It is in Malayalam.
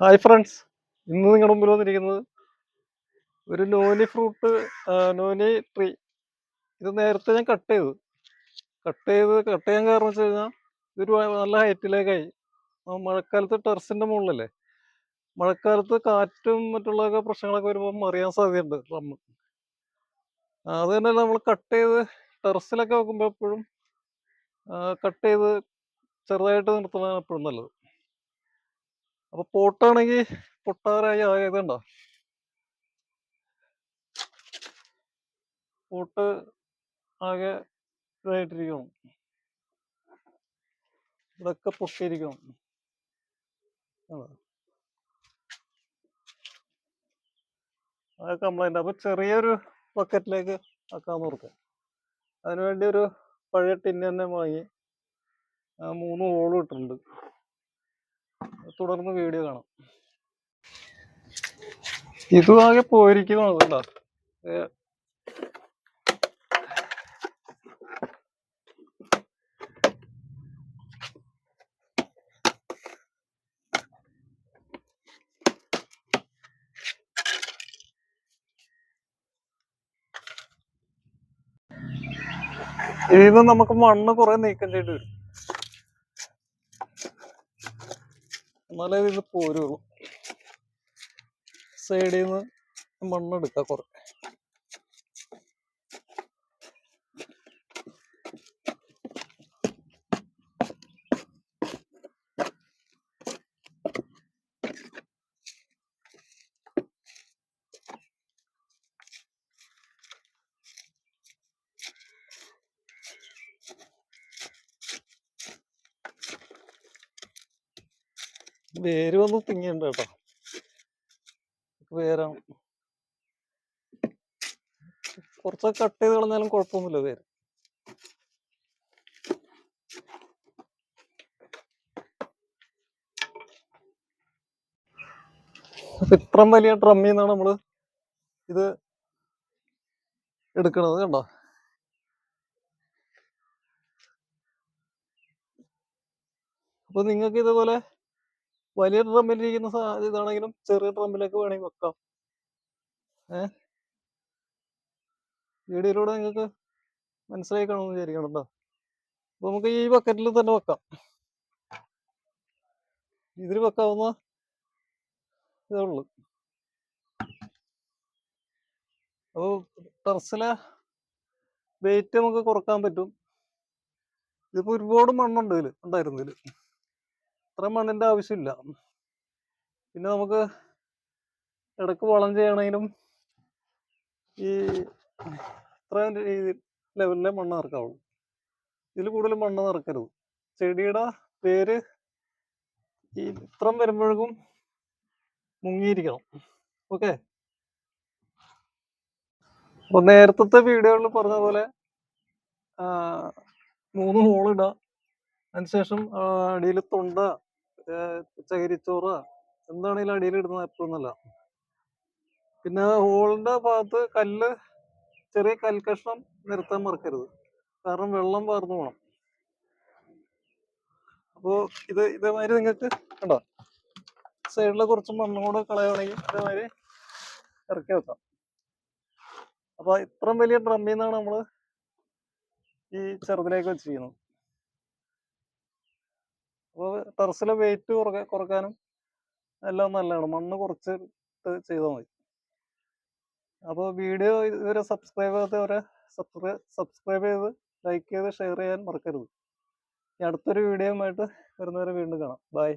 ഹായ് ഫ്രണ്ട്സ് ഇന്ന് നിങ്ങളുടെ മുമ്പിൽ വന്നിരിക്കുന്നത് ഒരു നോനി ഫ്രൂട്ട് നോനി ട്രീ ഇത് നേരത്തെ ഞാൻ കട്ട് ചെയ്തു. കട്ട് ചെയ്ത് കട്ട് ചെയ്യാൻ കാരണം വെച്ച് കഴിഞ്ഞാൽ ഇതൊരു നല്ല ഹൈറ്റിലേക്കായി മഴക്കാലത്ത് ടെറസിന്റെ മുകളിലല്ലേ? മഴക്കാലത്ത് കാറ്റും മറ്റുള്ളതൊക്കെ പ്രശ്നങ്ങളൊക്കെ വരുമ്പോൾ മറിയാൻ സാധ്യതയുണ്ട് റമ്മ് അത് തന്നെ നമ്മൾ കട്ട് ചെയ്ത് ടെറസിലൊക്കെ വെക്കുമ്പോൾ എപ്പോഴും കട്ട് ചെയ്ത് ചെറുതായിട്ട് നിർത്തുന്നതാണ് എപ്പോഴും നല്ലത്. അപ്പൊ പോട്ടാണെങ്കിൽ പൊട്ടാറായി ആയതുണ്ടോ പോട്ട് ആകെ ഇതായിട്ടിരിക്കണം ഇതൊക്കെ പൊട്ടിയിരിക്കണം ആണോ? അത് കംപ്ലൈന്റ് അപ്പൊ ചെറിയൊരു ബക്കറ്റിലേക്ക് ആക്കാൻ നോക്കാം. അതിനുവേണ്ടി ഒരു പഴയ ടിന്ന് തന്നെ വാങ്ങി. ആ മൂന്ന് ഹോളും ഇട്ടിട്ടുണ്ട്. തുടർന്ന് വീഡിയോ കാണാം. ഇതും ആകെ പോയിരിക്കുന്നതാണ് കേട്ടോ നമുക്ക് മണ്ണ് കുറെ നീക്കം ചെയ്യേണ്ടി വരും. എന്നാലേ ഇത് പോരുള്ളൂ സൈഡിൽ നിന്ന് മണ്ണെടുക്കാം കുറെ വേര് വന്ന് തിങ്ങിയുണ്ട് കേട്ടോ വേരാണ് കുറച്ചൊക്കെ കട്ട് ചെയ്ത് കളഞ്ഞാലും കുഴപ്പമൊന്നുമില്ല വേര്. ഇത്രയും വലിയ ഡ്രമ്മിൽ നിന്നാണ് നമ്മൾ ഇത് എടുക്കണത് കണ്ടോ? അപ്പൊ നിങ്ങൾക്ക് ഇതുപോലെ വലിയ സാ- ഇതാണെങ്കിലും ചെറിയ ഡ്രമ്മിലേക്ക് വേണമെങ്കിൽ വെക്കാം. ഏഹ് വീഡിയോയിലൂടെ നിങ്ങൾക്ക് മനസ്സിലായി കാണുമെന്ന് വിചാരിക്കണം കേട്ടോ അപ്പൊ നമുക്ക് ഈ ബക്കറ്റിൽ തന്നെ വെക്കാം. ഇതിൽ വെക്കാവുന്ന ഇതേ ഉള്ളു. അപ്പോൾ ടെറസിലെ വെയിറ്റ് നമുക്ക് കുറയ്ക്കാൻ പറ്റും. ഇതിപ്പോ ഒരുപാട് മണ്ണുണ്ട് ഇതിൽ ഉണ്ടായിരുന്നു ഇതിൽ ഇത്ര മണ്ണിന്റെ ആവശ്യമില്ല. പിന്നെ നമുക്ക് ഇടയ്ക്ക് വളം ചെയ്യണമെങ്കിലും ഈ ഇത്രയും ലെവലിലെ മണ്ണ് നിറക്കാവുള്ളൂ ഇതിൽ കൂടുതൽ മണ്ണ് നിറക്കരുത് ചെടിയുടെ പേര് ഈ ഇത്രം വരുമ്പോഴേക്കും മുങ്ങിയിരിക്കണം. ഓക്കെ? അപ്പൊ നേരത്തെ വീഡിയോകളിൽ പറഞ്ഞ പോലെ മൂന്ന് ഹോളിടുക അതിനുശേഷം അടിയിൽ തൊണ്ട ചകിരിച്ചോറ് എന്താണെങ്കിലും അടിയിൽ ഇടുന്നത് എപ്പോഴും നല്ല പിന്നെ ഹോളിന്റെ ഭാഗത്ത് കല്ല് ചെറിയ കൽക്കഷ്ണം നിരത്താൻ മറക്കരുത്. കാരണം വെള്ളം വാർന്നു പോകണം അപ്പോ ഇത് ഇതേമാതിരി നിങ്ങൾക്ക് കണ്ടോ? സൈഡിലെ കുറച്ച് മണ്ണും കൂടെ കളയുകയാണെങ്കിൽ ഇതേമാതിരി ഇറക്കി വെക്കാം. അപ്പൊ ഇത്രയും വലിയ ഡ്രമ്മിൽ നിന്നാണ് നമ്മൾ ഈ ചെറുതിലേക്ക് വെച്ചിരിക്കുന്നത്. അപ്പോൾ ടെറസിലെ വെയിറ്റ് കുറക്ക കുറക്കാനും എല്ലാം നല്ലതാണ്. മണ്ണ് കുറച്ച് ചെയ്താൽ മതി. അപ്പോൾ വീഡിയോ ഇതുവരെ സബ്സ്ക്രൈബ് ചെയ്യാത്തവരെ സബ്സ്ക്രൈബ് സബ്സ്ക്രൈബ് ചെയ്ത് ലൈക്ക് ചെയ്ത് ഷെയർ ചെയ്യാൻ മറക്കരുത്. അടുത്തൊരു വീഡിയോയുമായിട്ട് വരുന്നവരെ വീണ്ടും കാണാം. ബൈ